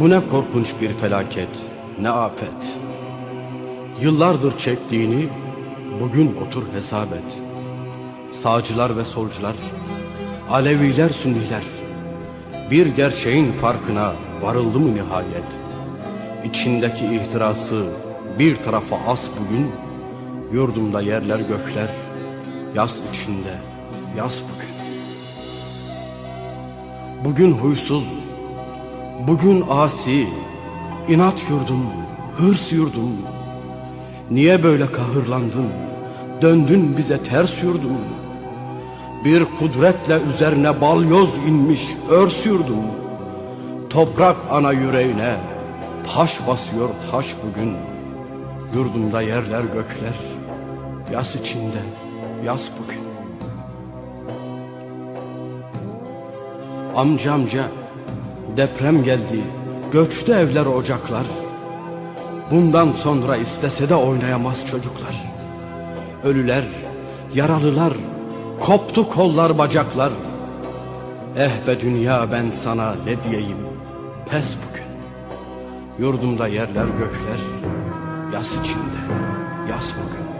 Bu ne korkunç bir felaket, ne afet. Yıllardır çektiğini bugün otur hesap et. Sağcılar ve solcular, Aleviler, Sünniler, bir gerçeğin farkına varıldı mı nihayet? İçindeki ihtirası bir tarafa as bugün, yurdumda yerler gökler, yaz içinde, yaz bugün. Bugün huysuz, bugün asi, inat yurdum, hırs yurdum. Niye böyle kahırlandın, döndün bize ters yurdum. Bir kudretle üzerine balyoz inmiş örs yurdum. Toprak ana yüreğine taş basıyor taş bugün. Yurdumda yerler gökler, yas içinde, yas bugün. Amca amca deprem geldi. Göçtü evler ocaklar. Bundan sonra istese de oynayamaz çocuklar. Ölüler yaralılar koptu kollar bacaklar. Eh be dünya ben sana ne diyeyim? Pes bugün. Yurdumda yerler gökler. Yas içinde yas bugün